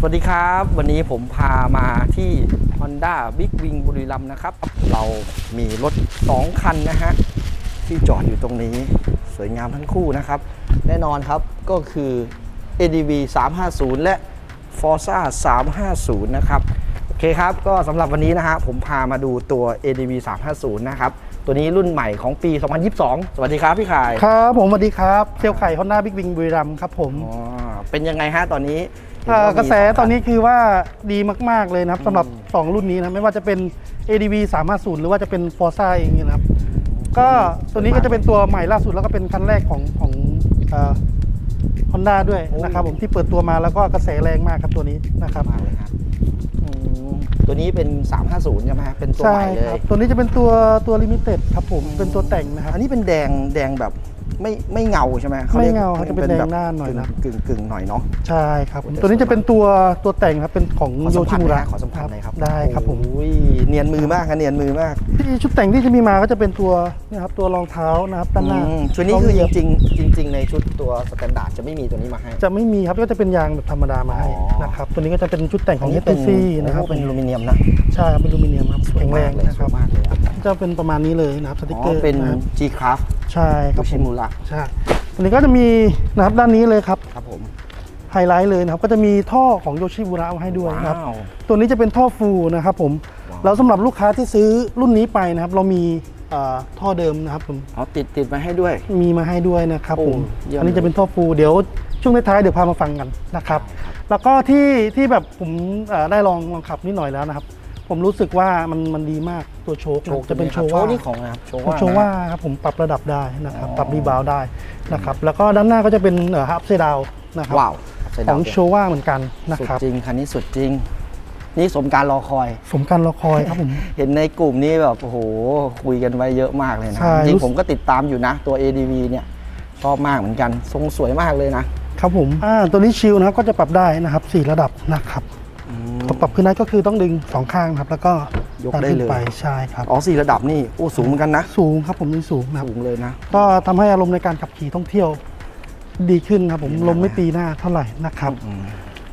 สวัสดีครับ วันนี้ผมพามาที่ Honda Big Wing บุรีรัมย์นะครับ เรามีรถ 2 คันนะฮะ ที่จอดอยู่ตรงนี้สวยงามทั้งคู่นะครับ แน่นอนครับก็คือ ADV 350 และ Forza 350 นะครับ โอเคครับ ก็สำหรับวันนี้นะฮะผมพามาดูตัว ADV 350 นะครับ ตัวนี้รุ่นใหม่ของปี 2022 สวัสดีครับพี่ขายครับผมสวัสดีครับเซลลไข่ฮอนด้าบิ๊กวิงบุรีรัมย์ครับผมอ๋อเป็นยังไงฮะตอนนี้เห็น อ่าว่ามีกระแสงคัตอนนี้คือว่าดีมาก ๆ เลยนะครับสำหรับ 2 รุ่นนี้นะ ไม่ว่าจะเป็น ADV 350 หรือว่าจะเป็น Forza เองเนี่ยนะครับ ก็ตัวนี้ก็จะเป็นตัวใหม่ล่าสุดแล้วก็เป็นคันแรกของของฮอนด้าด้วยนะครับผมที่เปิดตัวมาแล้วก็กระแสแรงมากครับตัวนี้นะครับมากเลยครับอืมตัวนี้เป็น 350 ใช่ไหมฮะเป็นตัวใช่ใหม่เลครัยบตัวนี้จะเป็นตัวตัวลิมิเต็ดครับผมเป็นตัวแต่งนะครับอันนี้เป็นแดงแดงแบบ ไม่ไม่เงาใช่ไหมขไม่รียกเงาครับจะเป็นแดงหน้าหน่อยนะกึ่งกึ่งๆหน่อยเนาะใช่ครับผมแต่ตัวนี้จะเป็นตัวตัวแต่งครับเป็นของขอโยสัมชิผัสมุหระนะขอสัมผัสหน่อยครับได้ครับผมโอ้ยเนียนมือมากครับเนียนมือมากที่ชุดแต่งที่จะมีมาก็จะเป็นตัวเนะครับตัวรองเท้านะครับด้านหน้าอืมชุดนี้คือรจเหยียบริงๆจริงๆในชุดตัวสแตนดาร์ดจะไม่มีตัวนี้มาให้จะไม่มีครับก็จะเป็นยางแบบธรรมดามาให้อ๋อนะครับตัวนี้ก็จะเป็นชุดแต่งของนี้เฮตซี่นะครับโอ้เป็นอลูมิเนียมนะใช่ครับเป็นอลูมิเนียมครับสวยแข็งแรมากงเลยนะสครัวยบมากเลยอะจะเป็นประมาณนี้เลยนะครับสติกอ๋เกออร์เป็นนะครับ G Craft ใช่คโยรับผชิมมุระใช่ตัวนี้ก็จะมีนะครับด้านนี้เลยครับครับผมไฮไลท์เลยนะครับก็จะมีท่อของโยชิบุระมาให้ด้วยนะครับว้าวตัวนี้จะเป็นท่อฟูลนะครับผมว้าวแล้วสำหรับลูกค้าที่ซื้อรุ่นนี้ไปนะครับ เรามีเอ่อท่อเดิมนะครับผมอ๋อติดติดมาให้ด้วย มีมาให้ด้วยนะครับโอ้ผมเยี่ยมอันนี้จะเป็นท่อฟูลเดี๋ยวช่วงท้ายๆเดี๋ยวพามาฟังกันนะครับ แล้วก็ที่ที่แบบผมเอ่อได้ลองลองขับนิดหน่อยแล้วนะครับ ผมรู้สึกว่ามันมันดีมากตัวโชคโชว์จะเป็นโชโชว่าว์นี่ของนะครับโชว์ของว่าโชว่าครับผมปรับระดับได้นะครับอ๋อปรับรีบาวได้นะครับแล้วก็ด้านหน้าก็จะเป็นฮับเซดาวนะครับว้าวใส่ขดาอวงด้วยโชว่าเหมือนกันนะสุดครับจริงคันนี้สุดจริง นี่สมการรอคอย สมการรอคอยครับผมเห็นในกลุ่มนี้แบบโอ้โหคุยกันไว้เยอะมากเลยนะใช่จริรู้งสึกผมก็ติดตามอยู่นะตัว ADV เนี่ยชอบมากเหมือนกันทรงสวยมากเลยนะครับผมอ่าตัวนี้ชิลนะครับก็จะปรับได้นะครับสี่ระดับนะครับ พอปรับขึ้นได้ก็คือต้องดึงสองข้างนะครับ แล้วก็ยกดันได้ขึ้นเลยไปใช่ครับอ๋อสี่ระดับนี่โอ้สูงเหมือนกันนะ สูงครับผมนี่สูงนะครับสูงเลยนะ ก็ทำให้อารมณ์ในการขับขี่ท่องเที่ยวดีขึ้นครับผมลมไม่ตีหน้าเท่าไหร่นะครับอืม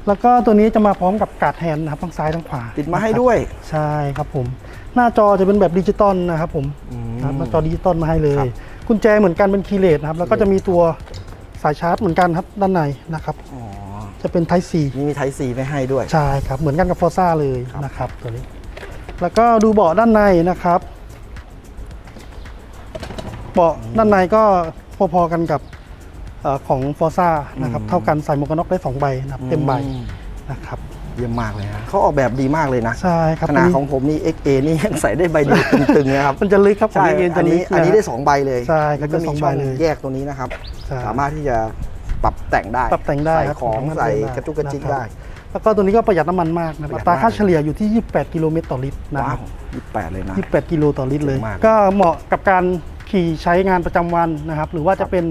แล้วก็ตัวนี้จะมาพร้อมกับการ์ดแฮนด์นะครับทั้งซ้ายทั้งขวา ติดมาให้นะครับด้วย ใช่ครับผม หน้าจอจะเป็นแบบดิจิตอลนะครับผมอืมนะครับหน้าจอดิจิตอลมาให้เลครัยบกุญแจเหมือนกันเป็นคีย์เลสนะครับ แล้วก็จะมีตัวสายชาร์จเหมือนกันครับด้านในนะครับอ๋อ จะเป็น Type C นี่มีไทซีไม่ให้ด้วย ใช่ครับ เหมือนกันกับ Forza เลยครับนะครับตัวนี้ แล้วก็ดูเบาะด้านในนะครับ เบาะด้านในก็พอๆกันกับเออของ Forza นะครับ เท่ากันใส่หมวกกันน็อกได้สองใบนะครับเต็มใบอืนะครับเยี่ยมมากเลยนะเขาออกแบบดีมากเลยนะ ใช่ครับขนาดตัวนี้ของผมนี่ XA นี่ยังใส่ได้ใบเดียวตึงๆนะครับ มันจะลึกครับใช่ของ AN อันนี้จะลึกอันนี้ะได้สองใบเลย ใช่ครับแล้วก็มีได้สองช่องใบเลยแยกตรงนี้นะครับใช่สามารถที่จะ ปรับแต่งได้ ปรับแต่งได้ใส่ครับของสามารถใส่แต่งได้กระจุกกระจิกนะครับได้ แล้วก็ตัวนี้ก็ประหยัดน้ำมันมากนะคประหยัรับดตราค่ามากเฉลี่ยอยู่ที่ 28 กิโลเมตรต่อลิตรนะคว้ารัวบยี่สิบแปดเลยนะ 28 กิโลต่อลิตรเลย เจ๋งมาก ก็เหมาะกับการขี่ใช้งานประจำวันนะครับ หรือว่าจะเป็น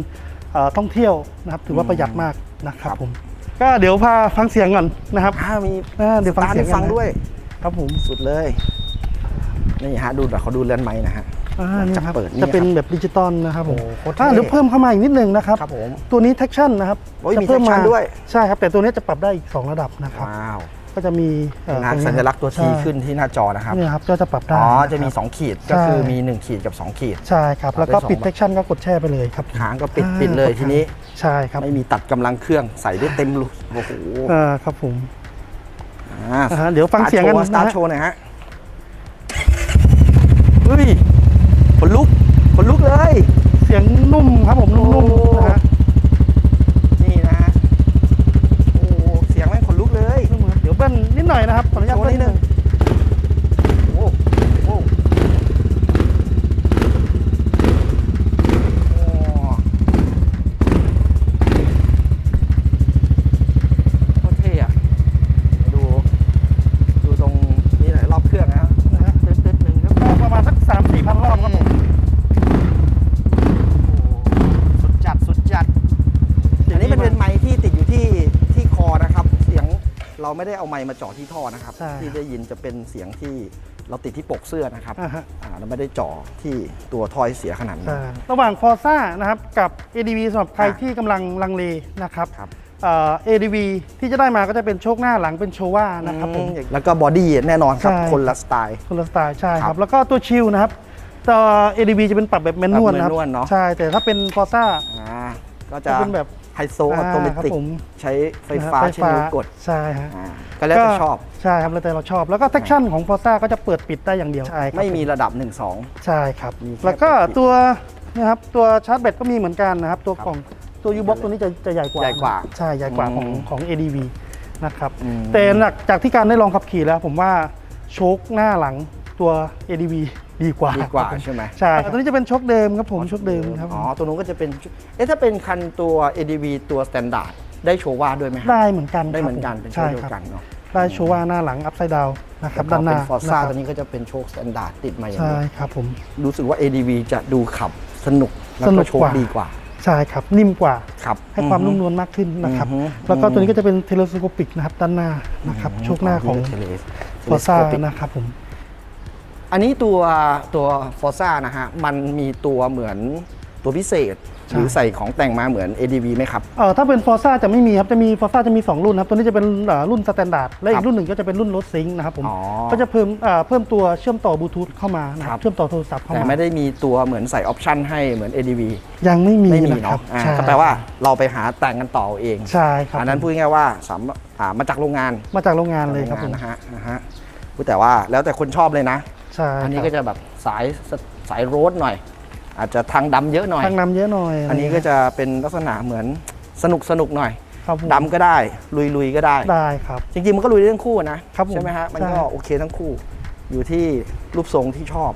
เอ่อท่องเที่ยวนะครับ ถือว่าประหยัดมากนะครับผม ก็เดี๋ยวพาฟังเสียงก่อนนะครับอ่ามีอ่าเดี๋ยวฟังตาร์ทเสียงให้กันฟังนะด้วย ครับผม สุดเลย นี่ฮะดูแบบเขาดูเลื่อนไม้นะฮะ อ่านี่ครับจะเปิดนี่จะเป็นครับแบบดิจิตอลนะครับผมโอ้โหโคตรเท่อ่าเดี๋ยวเพิ่มเข้ามาอีกนิดนึงนะครับครับผมตัวนี้ traction นะครับโอ้ยจะมีเพิ่ม traction ด้วยใช่ครับ แต่ตัวนี้จะปรับได้อีก 2 ระดับนะครับว้าวก็จะมีเอ่อนะตรงนี้สัญลักษณ์ตัวทีใช่ขึ้นที่หน้าจอนะครับเนี่ยครับก็จะปรับได้อ๋อนคจะมีรับ2ขีดก็คือมี 1 ขีดกับ 2 ขีด ใช่ครับปรัแล้บวก็ได้สองปิดแบบ traction ก็กดแช่ไปเลยครับค้างก็ปิดอ่าปิดเลยทีนี้ใช่ครับไม่มีตัดกำลังเครื่องใส่ได้เต็มลูกโอ้โหอ่าครับผมอ่าอ่าฮะเดี๋ยวฟังเสียงกันสตาร์ทนะฮะโชว์หน่อยฮะเฮ้ยข นลุกขนลุกเลย เสียงนุ่มครับผมนุ่มๆนะฮะนี่นะฮะโอ้โหเสียงแม่งขนลุกเลยนุ่มครับเดี๋ยวเบิ้ลนิดหน่อยนะครับขออนุญาตโชว์เบิ้ลนิดนึง โอ้โหโอ้โคตรเท่อะดู ดูตรงนี้หน่อยรอบเครื่องนะครับ นะฮะเต็มๆหนึ่งครับก็ประมาณสักสามสี่พันรอบครับผม สุดจัดสุดจัดเดี๋ยวนี้มันเป็นไมค์ที่ติดอยู่ที่ที่คอนะครับ เสียงเรา ไม่ได้เอาไมค์มาเจ่อที่ท่อนะครับ ใช่ที่ได้ยินจะเป็นเสียงที่เราติดที่ปกเสื้อนะครับอ่าฮะ อ่าเราไม่ได้เจ่อที่ตัวทอยเสียขนาดนั้น ใช่ระหว่าง Forza นะครับกับ ADV สำหรับใครอะที่กำลังลังเลนะครับครับ เอ่อ ADV ที่จะได้มาก็จะเป็นโชคหน้าหลังเป็นโชว่านะครับผมอืมแล้วก็บอดี้แน่นอนครับใช่ คนละสไตล์ คนละสไตล์ใช่คครัรับบแล้วก็ตัวชิลนะครับตัว ADV จะเป็นปรับแบบแมนนวลนะครับแบบแมนนวลเนอะ ใช่แต่ถ้าเป็นฟอร์ซ่าอ่าก็จะจะเป็นแบบ ไฮโซออโตเมครับติกผมใช้ไฟฟ้าใช้นิ้วกดใช่ฮะอ่าก็แล้วแต่ชอบใช่ครับแล้วแต่เราชอบ แล้วก็ t ท c ชั่นของฟอร์ซ่าก็จะเปิดปิดได้อย่างเดียวใช่ครับไม่มีระดับ1ใช่ครับมีแค่แล้วก็เปิดปิดตัวนะครับตัวชาร์จแบตก็มีเหมือนกันนะครับ ตัวกล่องตัวยูบ็อกตัวนี้จะจะใหญ่กว่าใหญ่กว่าใช่ใหญ่กว่าของอืมของ ADV นะครับอืมแต่หลักจากที่การได้ลองขับขี่แล้วผมว่าโชคหน้าหลังตัว ADV ดีกว่า2ดีกว่าครับผมใช่ไหมใช่ครับตัวนี้จะเป็นโชคเดิมครับผมโชคเดิมครับผมอ๋อตัวนู้นก็จะเป็นชุดเอ๊ะถ้าเป็นคันตัว ADV ตัว Standard ได้โชว่าด้วยไหมฮะได้เหมือนกันได้เหมือนกันครับเป็นผโชคเดียวกันเนาะได้โชว่าหน้าหลังอัพไซด์ดาวนะครับแล้วด้านหก็น้าเป็นฟอร์ซ่านะครับตัวนี้ก็จะเป็นโชค Standard ติดมาอย่างใช่นี้ครับผมรู้สึกว่า ADV จะดูขับสนุกแล้วสนุก็กโชคกว่าดีกว่าใช่ครับนิ่มกว่าครับให้ความอือฮึนุ่มนวลมากขึ้นนะครับอือฮึแล้วก็ตัวนี้ก็จะเป็นเทเลสโคปิกนะครับด้านหน้านะครับโชคหน้าของเทเลสฟอร์ซ่านะครับผม อันนี้ตัวตัวฟอร์ซ่านะฮะ มันมีตัวเหมือนตัวพิเศษใช่หรือใส่ของแต่งมาเหมือน ADV ไหมครับ เอ่อถ้าเป็นฟอร์ซ่าจะไม่มีครับ จะมีฟอร์ซ่าจะมี 2 รุ่นนะครับ ตัวนี้จะเป็นเอ่อรุ่นสแตนดาร์ดและคอีรับกรุ่นหนึ่งก็จะเป็นรุ่นรถซิงค์นะครับผม อ๋อก็จะเพิ่มเอ่อเพิ่มตัวเชื่อมต่อบลูทูธเข้ามานะคครัรับ บ เชื่อมต่อโทรศัพท์เข้าแต่มาไม่ได้มีตัวเหมือนใส่ออปชันให้เหมือน ADV ยังไม่มีไม่มีนะครัเนาะบอ่าใช่ก็แปลว่าเราไปหาแต่งกันต่อเอาเองใช่ครับอันนั้นพูดง่ายๆว่าสามอ่ามาจากโรงงานมาจากโรงงานเลยครับผมโงงานนะฮะนะฮะพูดแต่ว่าแล้วแต่คนชอบเลยนะ ใช่อันนี้คก็รับจะแบบสายสายโรดหน่อย อาจจะทางดำเยอะหน่อย ทางนำเยอะหน่อย อันนี้ก็จะเป็นลักษณะเหมือนสนุกสนุกหน่อยครับผมดำก็ได้ ลุยลุยๆก็ได้ได้ครับ จริงๆมันก็ลุยได้ทั้งคู่นะครับผมใช่ไหมฮะมันใช่ก็โอเคทั้งคู่ อยู่ที่รูปทรงที่ชอบ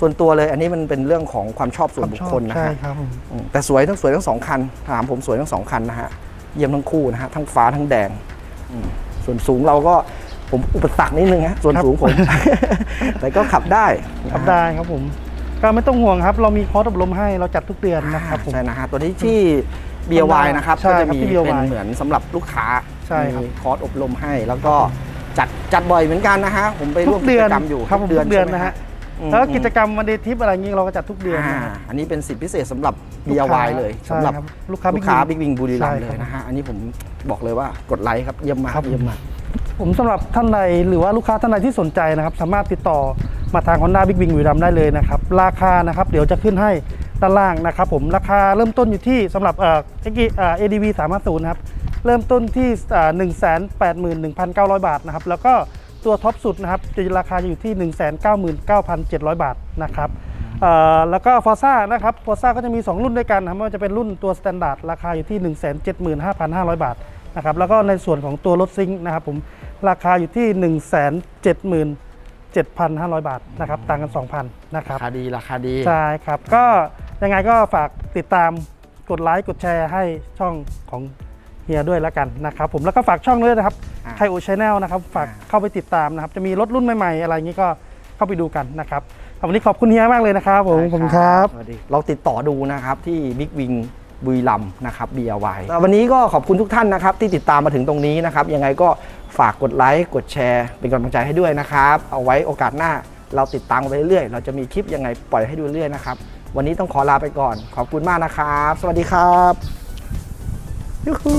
ส่วนตัวเลยอันนี้มันเป็นเรื่องของความชอบส่วนบุคคลนะใช่ฮะครับผมอืมแต่สวยทั้งสวยทั้งสองคันถามผมสวยทั้งสองคันนะฮะเยี่ยมทั้งคู่นะฮะทั้งฟ้าทั้งแดงอืมส่วนสูงเราก็ ผมอุปสรรคนิดนึงฮะส่วนสูงผม แต่ก็ขับได้นะฮะขับได้ครับผม ก็ไม่ต้องห่วงครับ เรามีคอร์สอบรมให้เราจัดทุกเดือนนะครับผมใช่นะฮะตัวนี้ที่ BY นะครับใช่ก็ครัจะบมีที่ BYY เป็นเหมือนสำหรับลูกค้าใช่ครับมีคอร์สอบรมให้แล้วก็จัดจัดบ่อยเหมือนกันนะฮะผมไปร่ทุวมกกิเดือจนกรรมอยู่ครับผมทุกเดือนนะฮะอืมแล้วกิจกรรมวันเดย์ทิปอะไรอย่างนี้เราก็จัดทุกเดือนอ่านะฮะอันนี้เป็นสิทธิพิเศษสำหรับลูกค้า BYY เลยใช่สำหรับครับลูกค้าลูกค้า Big Big Wing บุรีรัมย์ใช่เลครับยนะฮะอันนี้ผมบอกเลยว่ากดไลค์ครับเยี่ยมมากครับเยี่ยมมาก ผมสำหรับท่านใดหรือว่าลูกค้าท่านใดที่สนใจนะครับ สามารถติดต่อมาทาง Honda Big Wing บุรีรัมได้เลยนะครับ ราคานะครับ เดี๋ยวจะขึ้นให้ด้านล่างนะครับ ผมราคาเริ่มต้นอยู่ที่สำหรับเอ่อ ADV 350นะครับเริ่มต้นที่หนึ่งแสนแปดหมื่นหนึ่งพันเก้าร้อยบาทนะครับแล้วก็ตัวท็อปสุดนะครับจะราคาจะอยู่ที่1 9 9 9 7 0 0บาทนะครับแล้วก็ฟอร์ซ่านะครับฟอร์ซ่าก็จะมี 2 รุ่นด้วยกันนะครับไม่ว่าจะเป็นรุ่นตัวสแตนดาร์ดราคาอยู่ที่ 1 7 5 5 0 0 บาทนะครับแล้วก็ในส่วนของตัวรถซิงค์นะครับผม ราคาอยู่ที่1 7 7 500 บาทนะครับต่างกัน 2,000นะครับราคาดีราคาดีใช่ครับ ก็ยังไงก็ฝากติดตามกดไลค์กดแชร์ให้ช่องของเฮียด้วยแล้วกันนะครับผมแล้วก็ฝากช่องด้วยนะครับอ่าไทโอชแนลนะครับฝากอ่าเข้าไปติดตามนะครับ จะมีรถรุ่นใหม่ๆ อะไรอย่างนี้ก็เข้าไปดูกันนะครับวันนี้ขอบคุณเฮียมากเลยนะครับผมขอบคุณครับสวัสดีเราติดต่อดูนะครับที่ Big Wing บุรีรัมย์นะครับ BRY วันนี้ก็ขอบคุณทุกท่านนะครับ ที่ติดตามมาถึงตรงนี้นะครับ ยังไงก็ฝากกดไลค์กดแชร์ เป็นกำลังใจให้ด้วยนะครับ เอาไว้โอกาสหน้าเราติดตามกันไปเรื่อยๆเราจะมีคลิปยังไงปล่อยให้ดูเรื่อยๆนะครับ วันนี้ต้องขอลาไปก่อน ขอบคุณมากนะครับ สวัสดีครับยูฮู